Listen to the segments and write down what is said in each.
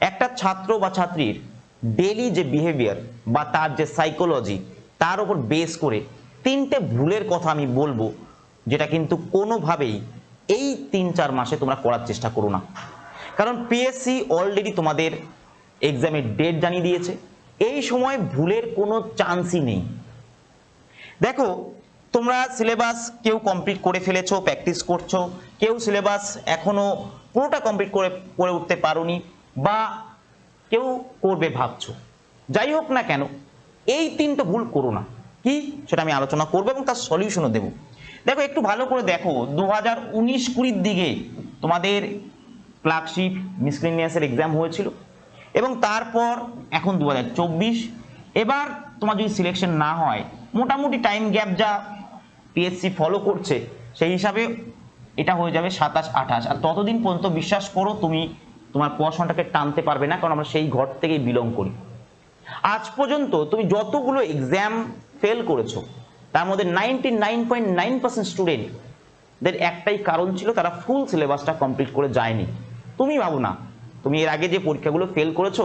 একটা ছাত্র বা ছাত্রীর ডেলি যে বিহেভিয়ার বা তার যে সাইকোলজি তার উপর বেস করে তিনটে ভুলের কথা আমি বলব, যেটা কিন্তু কোনোভাবেই এই তিন চার মাসে তোমরা করার চেষ্টা করো না। কারণ পিএসসি অলরেডি তোমাদের এক্সামের ডেট জানিয়ে দিয়েছে। এই সময় ভুলের কোনো চান্সই নেই। দেখো, তোমরা সিলেবাস কেউ কমপ্লিট করে ফেলেছো প্র্যাকটিস করছ, কেউ সিলেবাস এখনও পুরোটা কমপ্লিট করে করে উঠতে পারোনি। বা কেউ করবে ভাবছ। যাই হোক না কেন, এই তিনটে ভুল করো না। কি? সেটা আমি আলোচনা করব এবং তার সলিউশনও দেবো। দেখো, একটু ভালো করে দেখো দু হাজার উনিশ কুড়ির দিকে তোমাদের ক্লার্কশিপ মিসক্লিনিয়াসের এক্সাম হয়েছিল এবং তারপর এখন দু হাজার চব্বিশ। এবার তোমার যদি সিলেকশন না হয়, মোটামুটি টাইম গ্যাপ যা পিএসসি ফলো করছে, সেই হিসাবে এটা হয়ে যাবে সাতাশ আঠাশ। আর ততদিন পর্যন্ত বিশ্বাস করো, তুমি তোমার পড়াশোনাটাকে টানতে পারবে না, কারণ আমরা সেই ঘর থেকেই বিলং করি। আজ পর্যন্ত তুমি যতগুলো এক্সাম ফেল করেছ, তার মধ্যে ninety nine point nine percent স্টুডেন্টদের একটাই কারণ ছিল তারা ফুল সিলেবাসটা কমপ্লিট করে যায়নি। তুমি ভাবো না, তুমি এর আগে যে পরীক্ষাগুলো ফেল করেছ,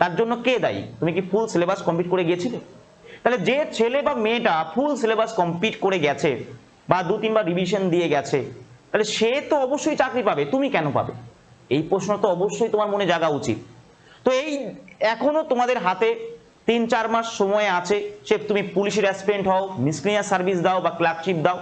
তার জন্য কে দায়ী? তুমি কি ফুল সিলেবাস কমপ্লিট করে গিয়েছিলে? তাহলে যে ছেলে বা মেয়েটা ফুল সিলেবাস কমপ্লিট করে গেছে বা দু তিনবার রিভিশন দিয়ে গেছে, তাহলে সে তো অবশ্যই চাকরি পাবে, তুমি কেন পাবে? এই প্রশ্ন তো অবশ্যই তোমার মনে জাগা উচিত। তো এই এখনও তোমাদের হাতে তিন চার মাস সময় আছে। সে তুমি পুলিশের অ্যাসপিরেন্ট হও মিসক্রিয়া সার্ভিস দাও বা ক্লার্কশিপ দাও।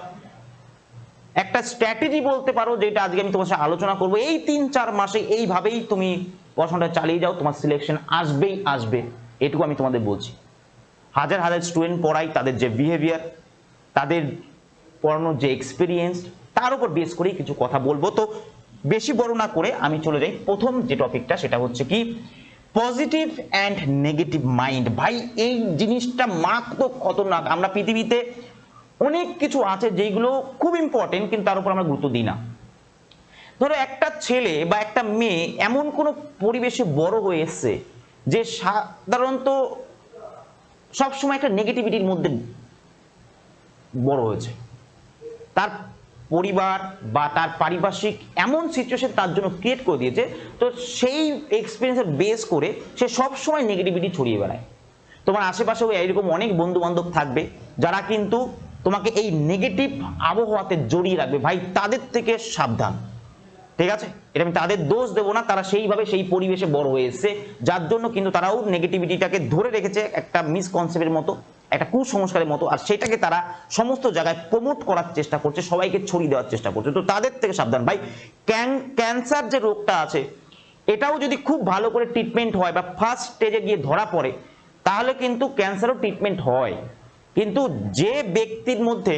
একটা স্ট্র্যাটেজি বলতে পারো যেটা আজকে আমি তোমার সাথে আলোচনা করব। এই তিন চার মাসে এইভাবেই তুমি পড়াশোনাটা চালিয়ে যাও, তোমার সিলেকশন আসবেই আসবে। এটুকু আমি তোমাদের বলছি। হাজার হাজার স্টুডেন্ট পড়াই তাদের যে বিহেভিয়ার তাদের পড়ানোর যে এক্সপিরিয়েন্স তার উপর বেস করেই কিছু কথা বলব। তো বেশি বড় না করে আমি চলে যাই প্রথম যে টপিকটা, সেটা হচ্ছে কি পজিটিভ অ্যান্ড নেগেটিভ মাইন্ড ভাই, এই জিনিসটা মারাত্মক খতরনাক। আমরা পৃথিবীতে অনেক কিছু আছে যেগুলো খুব ইম্পর্টেন্ট কিন্তু তার উপর আমরা গুরুত্ব দিই না। ধরো একটা ছেলে বা একটা মেয়ে এমন কোনো পরিবেশে বড় হয়ে এসছে যে সাধারণত সবসময় একটা নেগেটিভিটির মধ্যে বড় হয়েছে। তার পরিবার বা তার পারিপার্শ্বিক এমন সিচুয়েশন তার জন্য ক্রিয়েট করে দিয়েছে, তো সেই এক্সপিরিয়েন্সের বেস করে সে সবসময় নেগেটিভিটি ছড়িয়ে বেড়ায়। তোমার আশেপাশেও এরকম অনেক বন্ধু বান্ধব থাকবে যারা কিন্তু তোমাকে এই নেগেটিভ আবহাওয়াতে জড়িয়ে রাখবে। ভাই, তাদের থেকে সাবধান। ঠিক আছে? এটা আমি তাদের দোষ দেবো না, তারা সেইভাবে সেই পরিবেশে বড় হয়ে এসছে, যার জন্য কিন্তু তারাও নেগেটিভিটিটাকে ধরে রেখেছে একটা মিসকনসেপ্টের মতো। একটা কুসংস্কারের মতো, আর সেটাকে তারা সমস্ত জায়গায় প্রমোট করার চেষ্টা করছে, সবাইকে ছড়িয়ে দেওয়ার চেষ্টা করছে। তো তাদের থেকে সাবধান। ভাই ক্যান্সার যে রোগটা আছে, এটাও যদি খুব ভালো করে ট্রিটমেন্ট হয় বা ফার্স্ট স্টেজে গিয়ে ধরা পড়ে, তাহলে কিন্তু ক্যান্সারও ট্রিটমেন্ট হয়। কিন্তু যে ব্যক্তির মধ্যে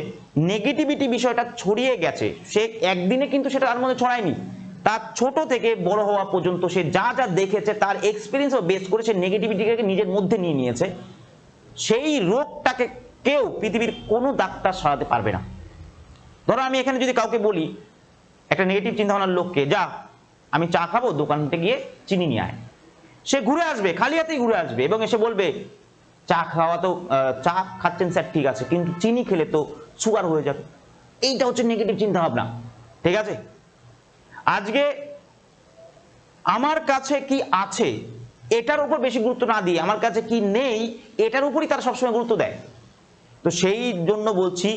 নেগেটিভিটি বিষয়টা ছড়িয়ে গেছে, সে একদিনে কিন্তু সেটা তার মধ্যে ছড়ায়নি। তার ছোট থেকে বড় হওয়া পর্যন্ত সে যা যা দেখেছে, তার এক্সপিরিয়েন্স বেস করে সে নেগেটিভিটিকে নিজের মধ্যে নিয়ে নিয়েছে। সেই রোগটাকে কেউ পৃথিবীর কোনো ডাক্তার সারাতে পারবে না। ধরো আমি এখানে যদি কাউকে বলি, একটা নেগেটিভ চিন্তা ভাবনার লোককে, যা, আমি চা খাব, দোকানতে গিয়ে চিনি নিয়ে আয়। সে ঘুরে আসবে, খালি হাতেই ঘুরে আসবে এবং এসে বলবে, চা খাওয়া তো চা খাচ্ছেন স্যার, ঠিক আছে, কিন্তু চিনি খেলে তো সুগার হয়ে যাবে। এইটা হচ্ছে নেগেটিভ চিন্তা ভাবনা ঠিক আছে? আজকে আমার কাছে কি আছে? এটার উপর বেশি গুরুত্ব না দিয়ে, আমার কাছে কি নেই, এটার উপরই তারা সবসময় গুরুত্ব দেয়। তো সেই জন্য বলছি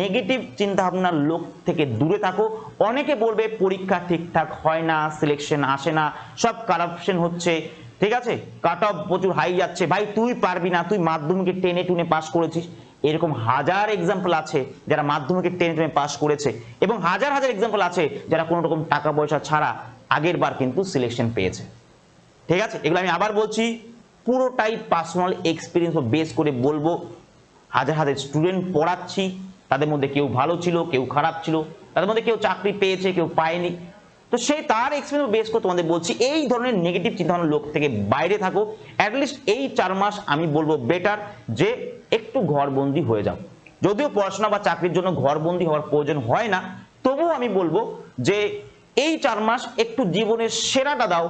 নেগেটিভ চিন্তা ভাবনার লোক থেকে দূরে থাকো। অনেকে বলবে পরীক্ষা ঠিকঠাক হয় না সিলেকশন আসে না, সব কারাপশন হচ্ছে। ঠিক আছে? কাট অফ প্রচুর হাই যাচ্ছে। ভাই, তুই পারবি না, তুই মাধ্যমিকে টেনে টুনে পাস করেছিস। এরকম হাজার এক্সাম্পল আছে যারা মাধ্যমিকে টেনে টুনে পাস করেছে এবং হাজার হাজার এক্সাম্পল আছে যারা কোনো রকম টাকা পয়সা ছাড়া আগের বার কিন্তু সিলেকশন পেয়েছে। ঠিক আছে? এগুলো আমি আবার বলছি, পুরোটাই পার্সোনাল এক্সপিরিয়েন্স বেস করে বলব। হাজার হাজার স্টুডেন্ট পড়াচ্ছি, তাদের মধ্যে কেউ ভালো ছিল, কেউ খারাপ ছিল, তাদের মধ্যে কেউ চাকরি পেয়েছে, কেউ পায়নি। তো সেই তার এক্সপিরিয়েন্স বেস করে তোমাদের বলছি, এই ধরনের নেগেটিভ চিন্তাভাবনার লোক থেকে বাইরে থাকো। অ্যাটলিস্ট এই চার মাস আমি বলব বেটার যে একটু ঘরবন্দি হয়ে যাও। যদিও পড়াশোনা বা চাকরির জন্য ঘরবন্দি হওয়ার প্রয়োজন হয় না, তবুও আমি বলব যে এই চার মাস একটু জীবনের সেরাটা দাও।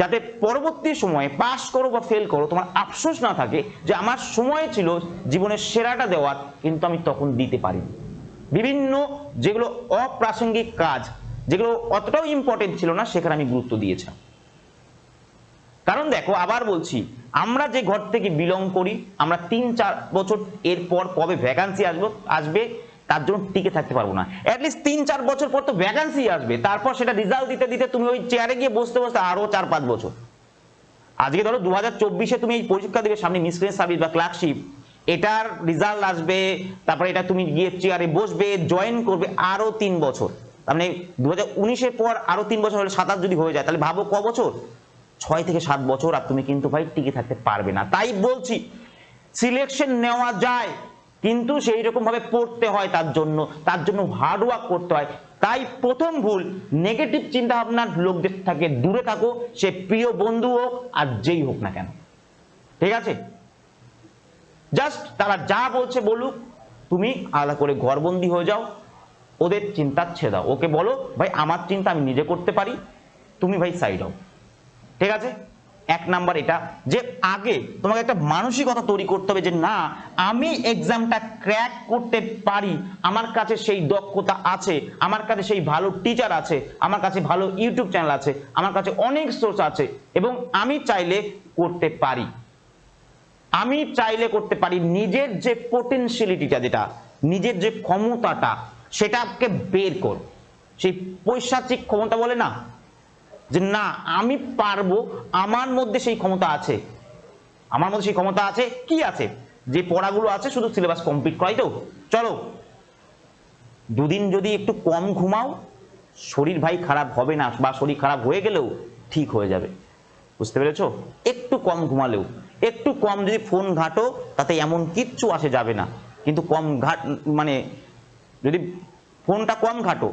যাতে পরবর্তী সময়ে পাস করো বা ফেল করো, তোমার আফসোস না থাকে যে আমার সময় ছিল জীবনের সেরাটা দেওয়ার, কিন্তু আমি তখন দিতে পারিনি। বিভিন্ন যেগুলো অপ্রাসঙ্গিক কাজ, যেগুলো অতটাও ইম্পর্টেন্ট ছিল না, সেখানে আমি গুরুত্ব দিয়েছিলাম। কারণ দেখো, আবার বলছি, আমরা যে ঘর থেকে বিলং করি, আমরা তিন চার বছর এরপর কবে ভ্যাকান্সি আসব, আসবে তার জন্য টিকে থাকতে পারব না। অ্যাটলিস্ট তিন, চার বছর পর তো ভ্যাকান্সি আসবে। তারপর সেটা রেজাল্ট দিতে দিতে তুমি ওই চেয়ারে গিয়ে বসতে বসতে আরও চার, পাঁচ বছর। আজকে ধরো দু হাজার তুমি এই পরীক্ষা দেবে সামনে মিসক্রেন্স সার্ভিস বা ক্লার্কশিপ এটার রেজাল্ট আসবে, তারপরে এটা তুমি গিয়ে চেয়ারে বসবে জয়েন করবে আরও তিন বছর। তার মানে দু হাজার পর আরও তিন বছর হলে সাতাশ যদি হয়ে যায়, তাহলে ভাবো ক বছর? ছয় থেকে সাত বছর আর তুমি কিন্তু ভাই টিকে থাকতে পারবে না। তাই বলছি সিলেকশন নেওয়া যায়। কিন্তু সেই রকম ভাবে পড়তে হয় তার জন্য তার জন্য হার্ড ওয়ার্ক করতে হয়। তাই প্রথম ভুল নেগেটিভ চিন্তা ভাবনার লোকদের থেকে দূরে থাকো, সে প্রিয় বন্ধু হোক আর যেই হোক না কেন। ঠিক আছে? জাস্ট তারা যা বলছে বলুক, তুমি আলাদা করে ঘরবন্দি হয়ে যাও, ওদের চিন্তা ছেড়ে দাও। ওকে বলো, ভাই, আমার চিন্তা আমি নিজে করতে পারি, তুমি ভাই সাইড হও। ঠিক আছে? এক নাম্বার এটা, যে আগে তোমাকে একটা মানসিকতা তৈরি করতে হবে যে না, আমি এক্সামটা ক্র্যাক করতে পারি, আমার কাছে সেই দক্ষতা আছে, আমার কাছে সেই ভালো টিচার আছে, আমার কাছে ভালো ইউটিউব চ্যানেল আছে, আমার কাছে অনেক সোর্স আছে এবং আমি চাইলে করতে পারি। আমি চাইলে করতে পারি নিজের যে পোটেনশিয়ালিটিটা যেটা, নিজের যে ক্ষমতাটা, সেটাকে বের কর। সেই পৈশাচিক ক্ষমতা বলে না যে না, আমি পারব, আমার মধ্যে সেই ক্ষমতা আছে। আমার মধ্যে সেই ক্ষমতা আছে, কি আছে? যে পড়াগুলো আছে, শুধু সিলেবাস কমপ্লিট করাই তো। চলো, দুদিন যদি একটু কম ঘুমাও, শরীর ভাই খারাপ হবে না, বা শরীর খারাপ হয়ে গেলেও ঠিক হয়ে যাবে। বুঝতে পেরেছ? একটু কম ঘুমালেও। একটু কম যদি ফোন ঘাটো, তাতে এমন কিচ্ছু আসে যাবে না। কিন্তু কম ঘাট মানে যদি ফোনটা কম ঘাটো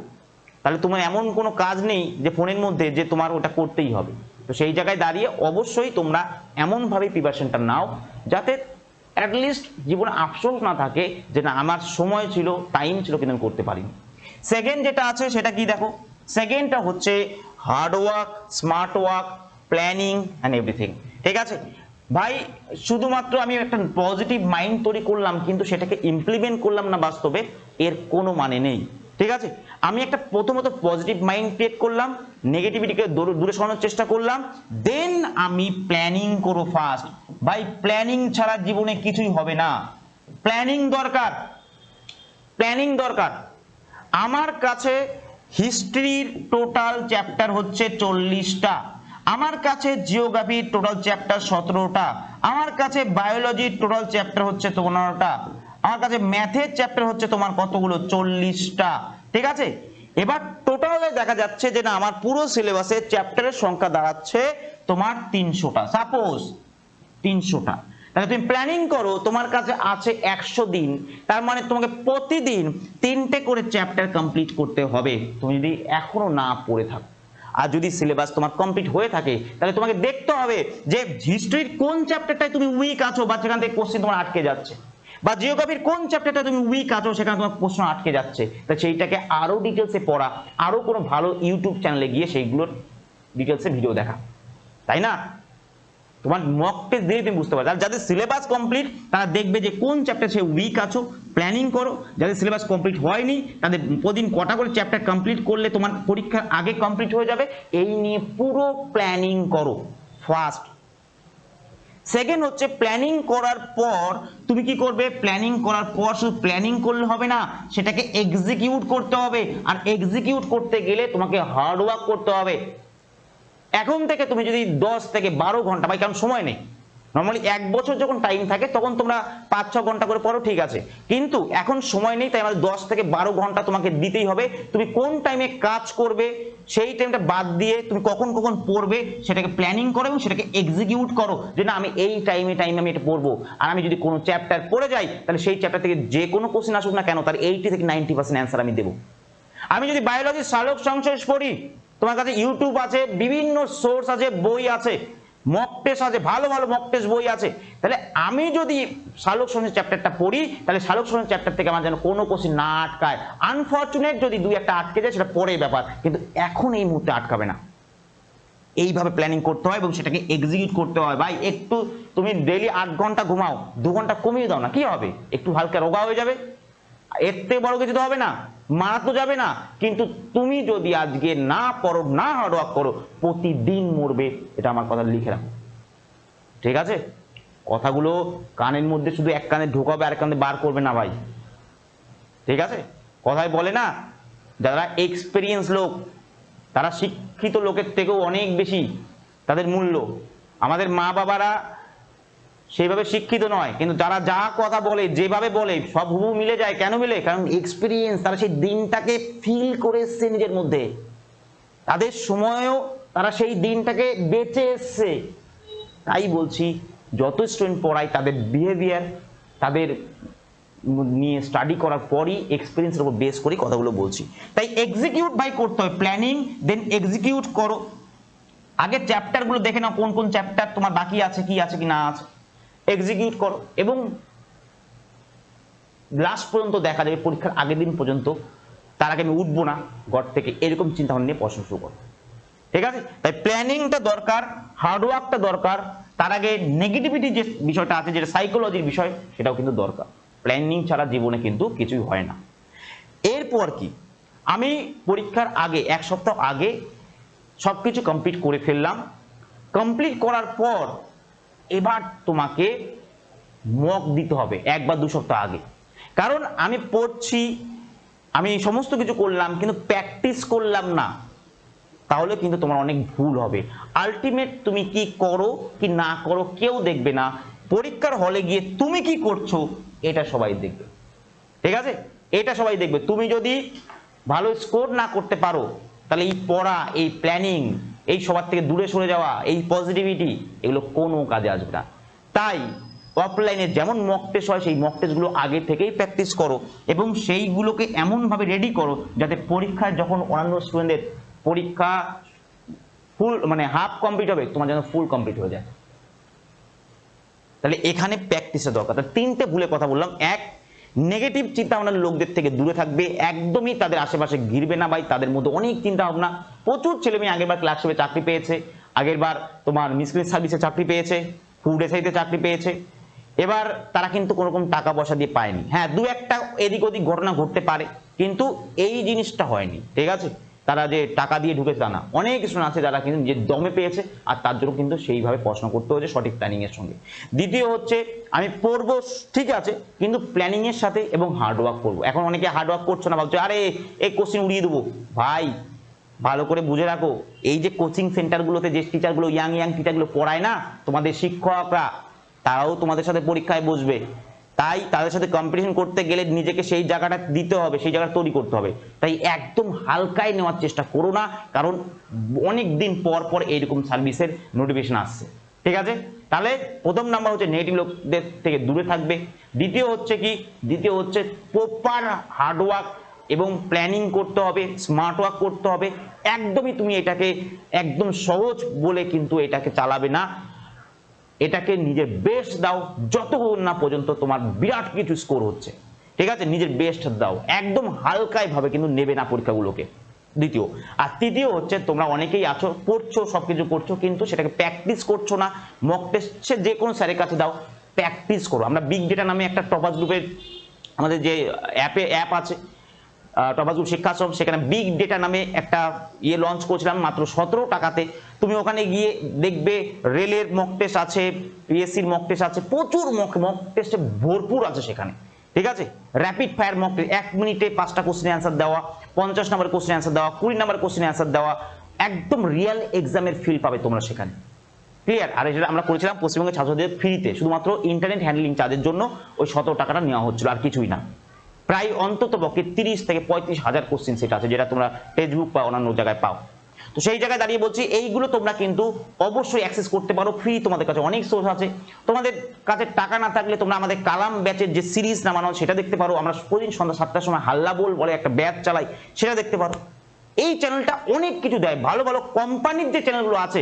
তাহলে তোমার এমন কোনো কাজ নেই যে ফোনের মধ্যে যে তোমার ওটা করতেই হবে। তো সেই জায়গায় দাঁড়িয়ে অবশ্যই তোমরা এমনভাবে প্রিপারেশনটা নাও যাতে অ্যাটলিস্ট জীবনে আফসোস না থাকে যে না, আমার সময় ছিল টাইম ছিল কিন্তু আমি করতে পারিনি। সেকেন্ড যেটা আছে সেটা কি দেখো? সেকেন্ডটা হচ্ছে hard work smart work planning and everything ঠিক আছে? ভাই, শুধুমাত্র আমি একটা পজিটিভ মাইন্ড তৈরি করলাম, কিন্তু সেটাকে ইমপ্লিমেন্ট করলাম না বাস্তবে, এর কোনো মানে নেই। ঠিক আছে? আমি একটা প্রথমত পজিটিভ মাইন্ড ক্রিয়েট করলাম নেগেটিভিটিকে দূরে সরানোর চেষ্টা করলাম দেন আমি প্ল্যানিং করো ফার্স্ট ভাই প্ল্যানিং ছাড়া জীবনে কিছুই হবে না। প্ল্যানিং দরকার। প্ল্যানিং দরকার। আমার কাছে হিস্ট্রির টোটাল চ্যাপ্টার হচ্ছে চল্লিশটা। আমার কাছে জিওগ্রাফির টোটাল চ্যাপ্টার সতেরোটা। আমার কাছে বায়োলজির টোটাল চ্যাপ্টার হচ্ছে পনেরোটা আমার কাছে ম্যাথের চ্যাপ্টার হচ্ছে তোমার কতগুলো? চল্লিশটা। ঠিক আছে? এবার টোটালে দেখা যাচ্ছে যে না, আমার পুরো সিলেবাসে চ্যাপ্টারের সংখ্যা দাঁড়াচ্ছে তোমার তিনশোটা। সাপোজ তিনশোটা। তাহলে তুমি প্ল্যানিং করো, তোমার কাছে আছে একশো দিন। তার মানে তোমাকে প্রতিদিন তিনটে করে চ্যাপ্টার কমপ্লিট করতে হবে। তুমি যদি এখনও না পড়ে থাকো, আর যদি সিলেবাস তোমার কমপ্লিট হয়ে থাকে, তাহলে তোমাকে দেখতে হবে যে হিস্ট্রির কোন চ্যাপ্টারটায় তুমি উইক আছো বা সেখান থেকে কোশ্চেন তোমার আটকে যাচ্ছে। বা জিওগ্রাফির কোন চ্যাপ্টারটা তুমি উইক আছো সেখানে তোমার প্রশ্ন আটকে যাচ্ছে। তা সেইটাকে আরও ডিটেলসে পড়া, আরও কোনো ভালো ইউটিউব চ্যানেলে গিয়ে সেইগুলোর ডিটেলসে ভিডিও দেখা। তাই না? তোমার মক টেস্ট দিয়ে তুমি বুঝতে পারবে। আর যাদের সিলেবাস কমপ্লিট তারা দেখবে যে কোন চ্যাপ্টার সে উইক আছো প্ল্যানিং করো। যাদের সিলেবাস কমপ্লিট হয়নি, তাদের প্রতিদিন কটা করে চ্যাপ্টার কমপ্লিট করলে তোমার পরীক্ষার আগে কমপ্লিট হয়ে যাবে। এই নিয়ে পুরো প্ল্যানিং করো। ফার্স্ট সেকেন্ড হচ্ছে প্ল্যানিং করার পর, তুমি কি করবে? প্ল্যানিং করার পর শুধু প্ল্যানিং করলে হবে না, সেটাকে এক্সিকিউট করতে হবে। আর এক্সিকিউট করতে গেলে তোমাকে হার্ড ওয়ার্ক করতে হবে। এখন থেকে তুমি যদি দশ থেকে বারো ঘণ্টা, ভাই, কারণ সময় নেই। নর্মালি এক বছর যখন টাইম থাকে, তখন তোমরা পাঁচ, ছ ঘণ্টা করে পড়ো, ঠিক আছে। কিন্তু এখন সময় নেই, তাই আমাদের দশ থেকে বারো ঘণ্টা তোমাকে দিতেই হবে। তুমি কোন টাইমে কাজ করবে, সেই টাইমটা বাদ দিয়ে তুমি কখন কখন পড়বে, সেটাকে প্ল্যানিং করো এবং সেটাকে এক্সিকিউট করো যে না, আমি এই টাইমে টাইমে আমি এটা পড়ব। আর আমি যদি কোনো চ্যাপ্টার পড়ে যাই, তাহলে সেই চ্যাপ্টার থেকে যে কোনো কোশ্চেন আসুক না কেন, তার এইটি থেকে নাইনটি পার্সেন্ট অ্যান্সার আমি দেবো। আমি যদি বায়োলজির সালোক সংশ্লেষ পড়ি, তোমার কাছে ইউটিউব আছে, বিভিন্ন সোর্স আছে, বই আছে মক টেস্ট আছে, ভালো ভালো মক টেস্ট বই আছে। তাহলে আমি যদি সালোক সংশ্লেষ চ্যাপ্টারটা পড়ি, তাহলে সালোক সংশ্লেষ চ্যাপ্টার থেকে আমার যেন কোনো কোশ্চেন না আটকায়। আনফর্চুনেট যদি দুই একটা আটকে যায়, সেটা পরে ব্যাপার। কিন্তু এখন এই মুহূর্তে আটকাবে না। এইভাবে প্ল্যানিং করতে হয় এবং সেটাকে এক্সিকিউট করতে হয়। ভাই, একটু তুমি ডেলি আট ঘণ্টা ঘুমাও, দু ঘণ্টা কমিয়ে দাও না, কি হবে? একটু হালকা রোগা হয়ে যাবে। এর থেকে বড় কিছু তো হবে না। মারা তো যাবে না। কিন্তু তুমি যদি আজকে না পড়ো না হার্ড ওয়ার্ক করো, প্রতিদিন মরবে, এটা আমার কথা লিখে রাখো। ঠিক আছে? কথাগুলো কানের মধ্যে শুধু এক কানে ঢোকাবে আর কানে বার করবে না ভাই। ঠিক আছে? কথায় বলে না, যারা এক্সপিরিয়েন্স লোক, তারা শিক্ষিত লোকের থেকেও অনেক বেশি তাদের মূল্য। আমাদের মা বাবারা সেইভাবে শিক্ষিত নয়, কিন্তু যারা যা কথা বলে, যেভাবে বলে, সব হুবু মিলে যায়। কেন মিলে? কারণ এক্সপিরিয়েন্স তারা সেই দিনটাকে ফিল করে এসছে নিজের মধ্যে। তাদের সময়ও তারা সেই দিনটাকে বেঁচে এসছে। তাই বলছি, যত স্টুডেন্ট পড়ায়, তাদের বিহেভিয়ার তাদের নিয়ে স্টাডি করার পরই এক্সপিরিয়েন্সের উপর বেস করেই কথাগুলো বলছি। তাই এক্সিকিউট বাই করতে হয় প্ল্যানিং দেন এক্সিকিউট করো। আগে চ্যাপ্টারগুলো দেখে নাও, কোন কোন চ্যাপ্টার তোমার বাকি আছে, কি আছে, কি না আছে। এক্সিকিউট করো। এবং লাস্ট পর্যন্ত দেখা যাবে, পরীক্ষার আগের দিন পর্যন্ত, তার আগে আমি উঠবো না, ঘর থেকে এরকম চিন্তা ভাবনা নিয়ে পড়াশোনা শুরু করো। ঠিক আছে? তাই প্ল্যানিংটা দরকার হার্ডওয়ার্কটা দরকার, তার আগে নেগেটিভিটি যে বিষয়টা আছে, যেটা সাইকোলজির বিষয়, সেটাও কিন্তু দরকার। প্ল্যানিং ছাড়া জীবনে কিন্তু কিছুই হয় না। এরপর কি? আমি পরীক্ষার আগে, এক সপ্তাহ আগে সব কিছু কমপ্লিট করে ফেললাম। কমপ্লিট করার পর এবার তোমাকে মক দিতে হবে এক বা দু সপ্তাহ আগে। কারণ আমি পড়ছি, আমি সমস্ত কিছু করলাম, কিন্তু প্র্যাকটিস করলাম না। তাহলে কিন্তু তোমার অনেক ভুল হবে। আলটিমেট তুমি কি করো, কি না করো, কেউ দেখবে না। পরীক্ষার হলে গিয়ে তুমি কি করছ, এটা সবাই দেখবে। ঠিক আছে? এটা সবাই দেখবে। তুমি যদি ভালো স্কোর না করতে পারো, তাহলে এই পড়া, এই প্ল্যানিং এই সবার থেকে দূরে সরে যাওয়া, এই পজিটিভিটি এগুলো কোনো কাজে আসবে না। তাই অফলাইনে যেমন মক টেস্ট হয়, সেই মক টেস্টগুলো আগে থেকেই প্র্যাকটিস করো এবং সেইগুলোকে এমনভাবে রেডি করো যাতে পরীক্ষায় যখন অন্যান্য স্টুডেন্টদের পরীক্ষা ফুল মানে হাফ কমপ্লিট হবে, তোমার যেন ফুল কমপ্লিট হয়ে যায়। তাহলে এখানে প্র্যাকটিসের দরকার। তিনটে ভুলে কথা বললাম। এক নেগেটিভ চিন্তা ভাবনার লোকদের থেকে দূরে থাকবে, একদমই তাদের আশেপাশে ঘিরবে না ভাই। তাদের মধ্যে অনেক চিন্তা ভাবনা প্রচুর ছেলে মেয়ে আগেরবার বার ক্লাসে চাকরি পেয়েছে, আগেরবার তোমার মিসক্রিন সার্ভিসে চাকরি পেয়েছে ফুড এসআইতে চাকরি পেয়েছে। এবার তারা কিন্তু কোনোরকম টাকা পয়সা দিয়ে পায়নি। হ্যাঁ দু একটা এদিক ওদিক ঘটনা ঘটতে পারে, কিন্তু এই জিনিসটা হয়নি, ঠিক আছে? তারা যে টাকা দিয়ে ঢুকেছে তা না। অনেক স্টুডেন্ট আছে যারা কিন্তু যে দমে পেয়েছে, আর তার জন্য কিন্তু সেইভাবে প্রশ্ন করতে হয়েছে সঠিক প্ল্যানিং এর সঙ্গে। দ্বিতীয় হচ্ছে, আমি পড়ব, ঠিক আছে, কিন্তু প্ল্যানিং এর সাথে এবং হার্ডওয়ার্ক করব। এখন অনেকে হার্ডওয়ার্ক করছ না, ভাবছ, আরে, এই কোশ্চেন উড়িয়ে দেবো। ভাই, ভালো করে বুঝে রাখো, এই যে কোচিং সেন্টারগুলোতে যে টিচারগুলো ইয়াং ইয়াং টিচারগুলো পড়ায় না, তোমাদের শিক্ষকরা, তারাও তোমাদের সাথে পরীক্ষায় বসবে। তাই তাদের সাথে কম্পিটিশন করতে গেলে নিজেকে সেই জায়গাটা দিতে হবে, সেই জায়গাটা তৈরি করতে হবে। তাই একদম হালকায় নেওয়ার চেষ্টা করো না, কারণ অনেক দিন পর পর এইরকম সার্ভিসের নোটিফিকেশন আসছে। ঠিক আছে? তাহলে প্রথম নাম্বার হচ্ছে নেগেটিভ লোকদের থেকে দূরে থাকবে। দ্বিতীয় হচ্ছে কি? দ্বিতীয় হচ্ছে প্রপার হার্ডওয়ার্ক এবং প্ল্যানিং করতে হবে স্মার্ট ওয়ার্ক করতে হবে। একদমই তুমি এটাকে একদম সহজ বলে কিন্তু এটাকে চালাবে না। এটাকে নিজের বেস্ট দাও যতক্ষণ না পর্যন্ত তোমার বিরাট কিছু স্কোর হচ্ছে। ঠিক আছে? নিজের বেস্ট দাও। একদম হালকায় ভাবে কিন্তু নেবে না পরীক্ষাগুলোকে। দ্বিতীয়। আর তৃতীয় হচ্ছে তোমরা অনেকেই আছো, পড়ছো সব কিছু করছ, কিন্তু সেটাকে প্র্যাকটিস করছ না। মক টেস্ট যে কোনো স্যারের কাছে দাও প্র্যাকটিস করো। আমরা বিগ ডেটা নামে একটা টপাস গ্রুপের আমাদের যে অ্যাপে অ্যাপ আছে টপাসগুলো শিক্ষাশ্রম, সেখানে বিগ ডেটা নামে একটা ইয়ে লঞ্চ করেছিলাম, মাত্র সতেরো টাকাতে। তুমি ওখানে গিয়ে দেখবে রেলের মক টেস্ট আছে পিএসসির মক টেস্ট আছে, প্রচুর মক মক টেস্টে ভরপুর আছে সেখানে, ঠিক আছে? র্যাপিড ফায়ার মক টেস্ট এক মিনিটে পাঁচটা কোশ্চেন অ্যান্সার দেওয়া, পঞ্চাশ নম্বর কোশ্চেন অ্যান্সার দেওয়া, কুড়ি নম্বর কোশ্চেন অ্যান্সার দেওয়া, একদম রিয়েল এক্সামের ফিল পাবে তোমরা সেখানে। ক্লিয়ার আর এটা আমরা করেছিলাম, পশ্চিমবঙ্গের ছাত্রদের ফ্রিতে শুধুমাত্র ইন্টারনেট হ্যান্ডলিং চার্জের জন্য ওই সতেরো টাকাটা নেওয়া হচ্ছিল, আর কিছুই না। প্রায় অন্তত পক্ষে তিরিশ থেকে পঁয়ত্রিশ হাজার কোশ্চেন সেট আছে যেটা তোমরা টেক্সট বা অন্যান্য জায়গায় পাও। তো সেই জায়গায় দাঁড়িয়ে বলছি, এইগুলো তোমরা কিন্তু অবশ্যই অ্যাক্সেস করতে পারো। ফ্রি তোমাদের কাছে অনেক সোর্স আছে। তোমাদের কাছে টাকা না থাকলে তোমরা আমাদের কালাম ব্যাচের যে সিরিজ নামানো সেটা দেখতে পারো। আমরা প্রতিদিন সন্ধ্যা সাতটার সময় হাল্লা বল বলে একটা ব্যাচ চালাই, সেটা দেখতে পারো। এই চ্যানেলটা অনেক কিছু দেয়। ভালো ভালো কোম্পানির যে চ্যানেলগুলো আছে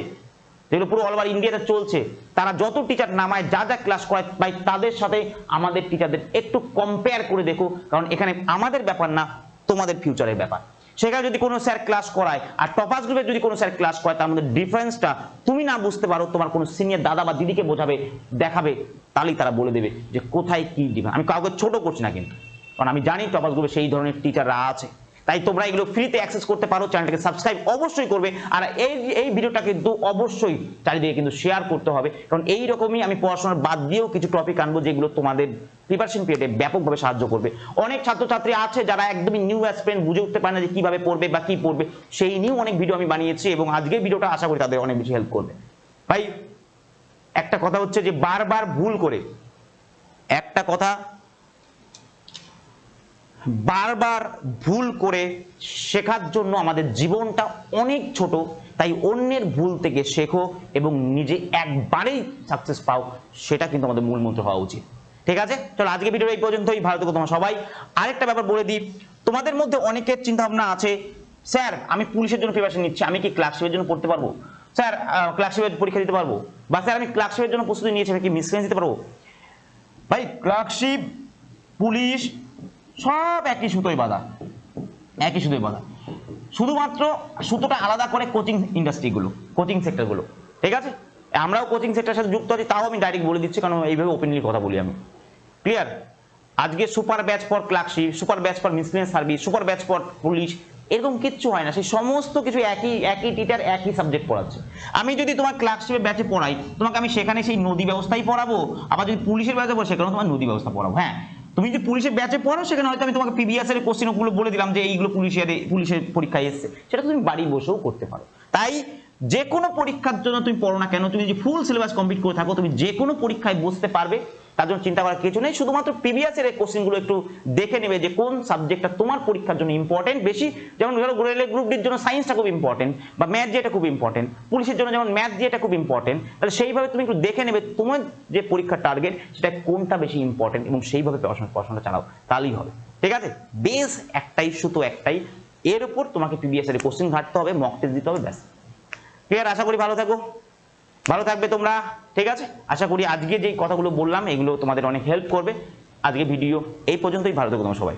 যেগুলো পুরো অল ওভার ইন্ডিয়াতে চলছে, তারা যত টিচার নামায়, যা যা ক্লাস করায়, ভাই, তাদের সাথে আমাদের টিচারদের একটু কম্পেয়ার করে দেখো, কারণ এখানে আমাদের ব্যাপার না, তোমাদের ফিউচারের ব্যাপার। সেখানে যদি কোনো স্যার ক্লাস করায়, আর টপাস গ্রুপে যদি কোনো স্যার ক্লাস করায়, তার মধ্যে ডিফারেন্সটা তুমি না বুঝতে পারো, তোমার কোনো সিনিয়র দাদা বা দিদিকে বোঝাবে, দেখাবে, তাহলেই তারা বলে দেবে যে কোথায় কি ডিফারেন্স আমি কাউকে ছোট করছি না কিন্তু, কারণ আমি জানি টপাস গ্রুপে সেই ধরনের টিচাররা আছে। তাই তোমরা এগুলো ফ্রিতে অ্যাক্সেস করতে পারো, চ্যানেলটাকে সাবস্ক্রাইব অবশ্যই করবে, আর এই এই ভিডিওটা কিন্তু অবশ্যই চারিদিকে কিন্তু শেয়ার করতে হবে, কারণ এই রকমই আমি পড়াশোনার বাদ দিয়েও কিছু টপিক আনব যেগুলো তোমাদের প্রিপারেশন পিরিয়ডে ব্যাপকভাবে সাহায্য করবে। অনেক ছাত্রছাত্রী আছে যারা একদমই নিউ অ্যাসপিরেন্ট বুঝে উঠতে পারে না যে কীভাবে পড়বে বা কি পড়বে, সেই নিয়েও অনেক ভিডিও আমি বানিয়েছি এবং আজকের ভিডিওটা আশা করি তাদের অনেক বেশি হেল্প করবে। ভাই, একটা কথা হচ্ছে যে বারবার ভুল করে, একটা কথা বারবার ভুল করে শেখার জন্য আমাদের জীবনটা অনেক ছোট, তাই অন্যের ভুল থেকে শেখো এবং নিজে একবারেই সাকসেস পাও, সেটা কিন্তু আমাদের মূল মন্ত্র হওয়া উচিত। ঠিক আছে? চলো আজকে ভিডিও এই পর্যন্তই। ভালো থেকো তোমরা সবাই। আরেকটা ব্যাপার বলে দিই, তোমাদের মধ্যে অনেকের চিন্তা ভাবনা আছে, স্যার, আমি পুলিশের জন্য প্রিপারেশন নিচ্ছি, আমি কি ক্লার্কশিপের জন্য পড়তে পারব? স্যার ক্লার্কশিপের পরীক্ষা দিতে পারব? বা স্যার, আমি ক্লার্কশিপের জন্য প্রস্তুতি নিয়েছি, আমি কি মিসলেন্স দিতে পারব? ভাই ক্লার্কশিপ পুলিশ সব একই সুতোই বাঁধা। একই সুতোই বাঁধা। শুধুমাত্র সুতোটা আলাদা করে কোচিং ইন্ডাস্ট্রিগুলো কোচিং সেক্টরগুলো ঠিক আছে? আমরাও কোচিং সেক্টরের সাথে যুক্ত আছি, তাও আমি ডাইরেক্ট বলে দিচ্ছি, কারণ এইভাবে ওপেনলি কথা বলি আমি। ক্লিয়ার আজকে super batch for clerkship super batch for miscellaneous service super batch for police এরকম কিচ্ছু হয় না। সেই সমস্ত কিছু একই একই টিচার একই সাবজেক্ট পড়াচ্ছে। আমি যদি তোমার ক্লার্কশিপের ব্যাচে পড়াই, তোমাকে আমি সেখানে সেই নদী ব্যবস্থাই পড়াবো, আবার যদি পুলিশের ব্যাচে পড়ো সেখানেও তোমার নদী ব্যবস্থা পড়াবো। হ্যাঁ? তুমি যদি পুলিশের ব্যাচে পড়ো, সেখানে হয়তো আমি তোমাকে পিবিএস এর কোশ্চেনগুলো বলে দিলাম যে এইগুলো পুলিশের পুলিশের পরীক্ষায় এসছে। সেটা তুমি বাড়ি বসেও করতে পারো। তাই যে কোনো পরীক্ষার জন্য তুমি পড়ো না কেন, তুমি যদি ফুল সিলেবাস কমপ্লিট করে থাকো, তুমি যে কোনো পরীক্ষায় বসতে পারবে। তার জন্য চিন্তা করার কিছু নেই। শুধুমাত্র প্রিভিয়াস এর কোশ্চেনগুলো একটু দেখে নেবে যে কোন সাবজেক্টটা তোমার পরীক্ষার জন্য ইম্পর্টেন্ট বেশি যেমন ধরো রেলের গ্রুপ ডির জন্য সায়েন্সটা খুব ইম্পর্টেন্ট বা ম্যাথ যেটা খুব ইম্পর্টেন্ট পুলিশের জন্য যেমন ম্যাথ যেটা খুব ইম্পর্টেন্ট তাহলে সেইভাবে তুমি একটু দেখে নেবে তোমার যে পরীক্ষার টার্গেট সেটা কোনটা বেশি ইম্পর্টেন্ট এবং সেইভাবে পড়াশোনা পড়াশোনাটা চালাও তাহলেই হবে। ঠিক আছে? বেস একটাই শুধু একটাই। এর উপর তোমাকে প্রিভিয়াস এর কোশ্চেন ঘাটতে হবে মক টেস্ট দিতে হবে, ব্যাস। ক্লিয়ার আশা করি ভালো থাকো। ভালো থাকবে তোমরা, ঠিক আছে? আশা করি আজকে যে কথাগুলো বললাম, এগুলো তোমাদের অনেক হেল্প করবে। আজকে ভিডিও এই পর্যন্তই, ভালো থাকবে তোমরা সবাই।